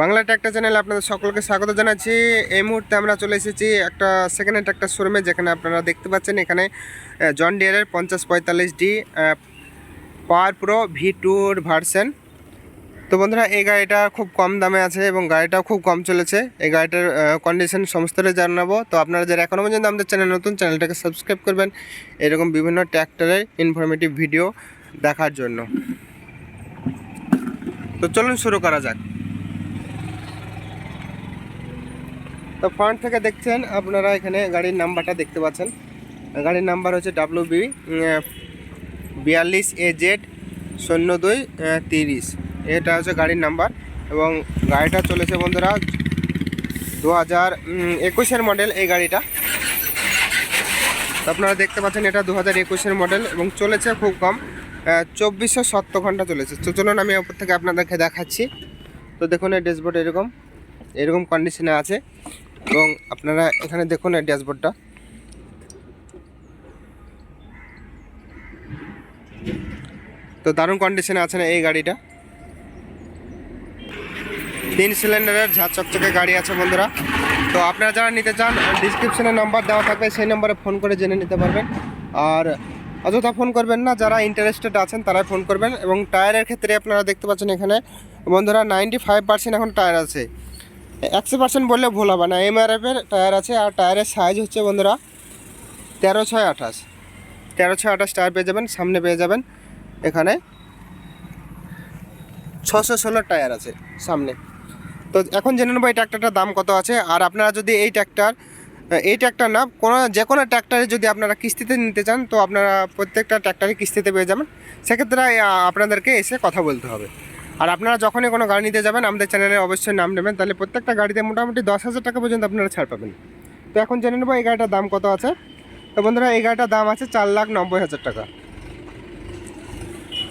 Bangla tractor চ্যানেলে আপনাদের সকলকে স্বাগত জানাচ্ছি। এই মুহূর্তে আমরা চলে এসেছি একটা সেকেন্ড হ্যান্ড ট্র্যাক্টর শোরুমে যেখানে আপনারা দেখতে পাচ্ছেন এখানে জন ডিয়ারের পঞ্চাশ পঁয়তাল্লিশ ডি পাওয়ার প্রো ভি টুর ভার্সন তো বন্ধুরা, এই গাড়িটা খুব কম দামে আছে এবং গাড়িটাও খুব কম চলেছে। এই গাড়িটার কন্ডিশন সমস্তটাই জানাব তো আপনারা যারা এখনও পর্যন্ত আমাদের চ্যানেল নতুন চ্যানেলটাকে সাবস্ক্রাইব করবেন। এরকম বিভিন্ন ট্র্যাক্টরের ইনফরমেটিভ ভিডিও দেখার জন্য। তো চলুন শুরু করা যাক। তো ফ্রন্ট থেকে দেখছেন, আপনারা এখানে গাড়ির নাম্বারটা দেখতে পাচ্ছেন। গাড়ির নাম্বার হচ্ছে ডাব্লিউ বি বিয়াল্লিশ এ জেড শূন্য দুই তিরিশ। এটা হচ্ছে গাড়ির নাম্বার এবং গাড়িটা চলেছে বন্ধুরা দু হাজার একুশের মডেল এই গাড়িটা। তো আপনারা দেখতে পাচ্ছেন এটা দু হাজার একুশের মডেল এবং চলেছে খুব কম চব্বিশশো সত্তর ঘণ্টা চলেছে। তো চলুন আমি ওপর থেকে আপনাদেরকে দেখাচ্ছি। তো দেখুন এই ড্যাশবোর্ড এরকম এরকম কন্ডিশনে আছে। এবং আপনারা এখানে দেখুন এই ড্যাশবোর্ডটা। তো দারুণ কন্ডিশনে আছে না এই গাড়িটা। তিন সিলিন্ডারের ঝাঁ চকচকে গাড়ি আছে বন্ধুরা। তো আপনারা যারা নিতে চান ডিসক্রিপশনে নাম্বার দেওয়া থাকবে, সেই নম্বরে ফোন করে জেনে নিতে পারবেন। আর অযথা ফোন করবেন না, যারা ইন্টারেস্টেড আছেন তারাই ফোন করবেন। এবং টায়ারের ক্ষেত্রে আপনারা দেখতে পাচ্ছেন এখানে, বন্ধুরা নাইনটি ফাইভ পার্সেন্ট এখন টায়ার আছে। একশো পার্সেন্ট বললে ভুল হবে না। এমআরএফের টায়ার আছে আর টায়ারের সাইজ হচ্ছে বন্ধুরা তেরো ছয় আঠাশ। তেরো ছয় আঠাশ টায়ার পেয়ে যাবেন, সামনে পেয়ে যাবেন। এখানে ছশো ষোলো টায়ার আছে সামনে। তো এখন জেনে নেব এই ট্র্যাক্টরটার দাম কত আছে। আর আপনারা যদি এই ট্র্যাক্টর এই ট্র্যাক্টর না, কোনো যে কোনো ট্র্যাক্টরে যদি আপনারা কিস্তিতে নিতে চান, তো আপনারা প্রত্যেকটা ট্র্যাক্টরে কিস্তিতে পেয়ে যাবেন। সেক্ষেত্রে আপনাদেরকে এসে কথা বলতে হবে। আর আপনারা যখনই কোনো গাড়ি নিতে যাবেন, আমাদের চ্যানেলে অবশ্যই নাম নেবেন। তাহলে প্রত্যেকটা গাড়িতে মোটামুটি দশ হাজার টাকা পর্যন্ত আপনারা ছাড় পাবেন। তো এখন জেনে নেব এই গাড়িটার দাম কত আছে। তো বন্ধুরা, এই গাড়িটার দাম আছে চার লাখ নব্বই হাজার টাকা।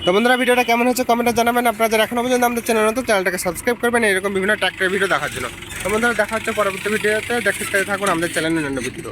তো বন্ধুরা, ভিডিওটা কেমন হচ্ছে কমেন্টে জানাবেন। আপনারা যারা এখনও পর্যন্ত আমাদের চ্যানেল নতুন চ্যানেলটাকে সাবস্ক্রাইব করবেন। এরকম বিভিন্ন ট্র্যাক্টরের ভিডিও দেখার জন্য। তো বন্ধুরা, দেখা হচ্ছে পরবর্তী ভিডিওতে দেখতে থাকুন, আমাদের চ্যানেলের অন্য ভিডিও